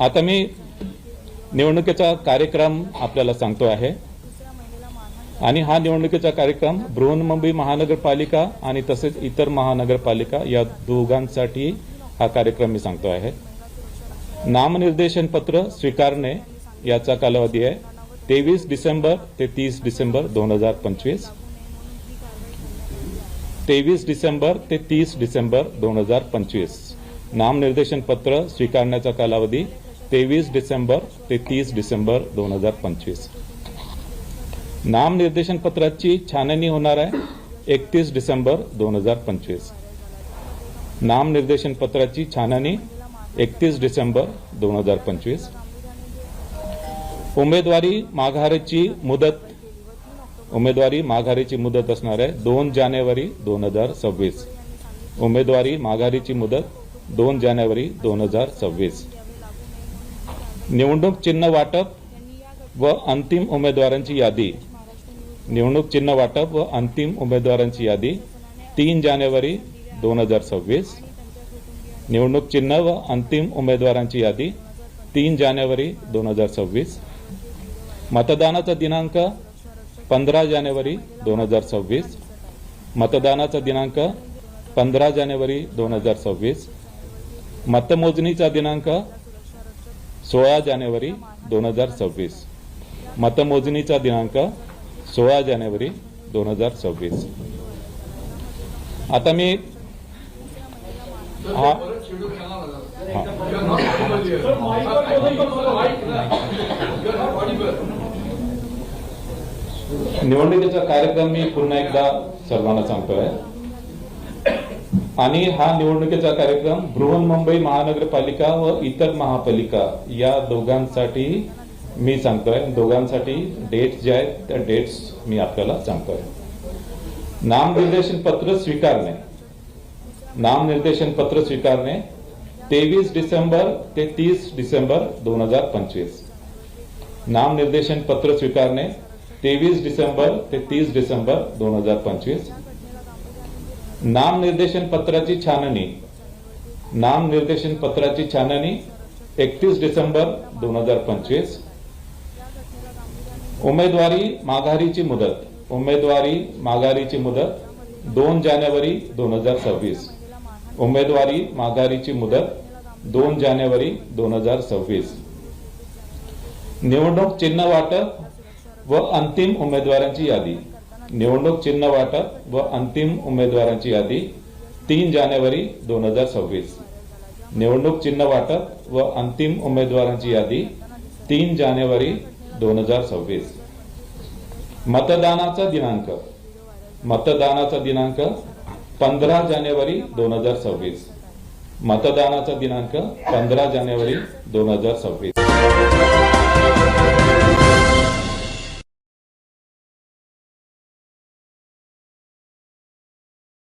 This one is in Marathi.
आता मी निवडणुकीचा कार्यक्रम आपल्याला सांगतो आहे. आणि हा निवडणुकीचा कार्यक्रम बृहन्मुंबई महानगरपालिका आणि तसेच इतर महानगरपालिका या दोघांसाठी हा कार्यक्रम मी सांगतो आहे. नामनिर्देशन पत्र स्वीकारणे याचा कालावधी आहे. तेवीस डिसेंबर ते तीस डिसेंबर दोन हजार पंचवीस. तेवीस डिसेंबर ते तीस डिसेंबर दोन हजार पंचवीस. नामनिर्देशन पत्र स्वीकारण्याचा कालावधी तेवीस डिसेंबर ते तीस डिसेंबर दोन हजार पंचवीस. नामनिर्देशन पत्राची छाननी होणार आहे एकतीस डिसेंबर दोन हजार पंचवीस. नामनिर्देशन पत्राची छाननी एकतीस डिसेंबर दोन हजार पंचवीस. उमेदवारी माघारीची मुदत उमेदवारी माघारीची मुदत असणार आहे दोन जानेवारी दोन हजार सव्वीस. उमेदवारी माघारीची मुदत दोन जानेवारी दोन हजार सव्वीस. निवडणूक चिन्ह वाटप व अंतिम उमेदवारांची यादी. निवडणूक चिन्ह वाटप व अंतिम उमेदवारांची यादी तीन जानेवारी दोन हजार सव्वीस. निवडणूक चिन्ह व अंतिम उमेदवारांची यादी तीन जानेवारी दोन हजार सव्वीस. मतदानाचा दिनांक पंधरा जानेवारी दोन हजार सव्वीस. मतदानाचा दिनांक पंधरा जानेवारी दोन हजार सव्वीस. मतमोजणीचा दिनांक सोळा जानेवारी दोन हजार सव्वीस. मतमोजणीचा दिनांक सोळा जानेवारी दोन हजार सव्वीस. आता मी हा निवडणुकीचा कार्यक्रम मी पुन्हा एकदा सर्वांना सांगतोय. आणि हा निवडणुकीचा कार्यक्रम बृहन्मुंबई महानगरपालिका व इतर महापालिका या दोघांसाठी मी सांगतोय. दोघांसाठी डेट्स जे आहेत त्या डेट्स मी आपल्याला सांगतोय. नामनिर्देशन पत्र स्वीकारणे. नामनिर्देशन पत्र स्वीकारणे. तेवीस डिसेंबर ते तीस डिसेंबर दोन हजार पंचवीस. नामनिर्देशन पत्र स्वीकारणे. तेवीस डिसेंबर ते तीस डिसेंबर दोन हजार पंचवीस. नामनिर्देशन पत्राची छाननी. नामनिर्देशन पत्राची छाननी एकतीस डिसेंबर दोन हजार पंचवीस. उमेदवारी माघारीची मुदत. उमेदवारी माघारीची मुदत दोन जानेवारी दोन हजार सव्वीस. उमेदवारी माघारीची मुदत दोन जानेवारी दोन हजार सव्वीस. निवडणूक चिन्ह वाटप व अंतिम उमेदवारांची यादी. निवडणूक चिन्ह वाटप व अंतिम उमेदवारांची यादी तीन जानेवारी दोन हजार सव्वीस. निवडणूक चिन्ह वाटप व अंतिम उमेदवारांची यादी तीन जानेवारी दोन हजार सव्वीस. मतदानाचा दिनांक. मतदानाचा दिनांक पंधरा जानेवारी दोन हजार सव्वीस. मतदानाचा दिनांक पंधरा जानेवारी दोन हजार सव्वीस.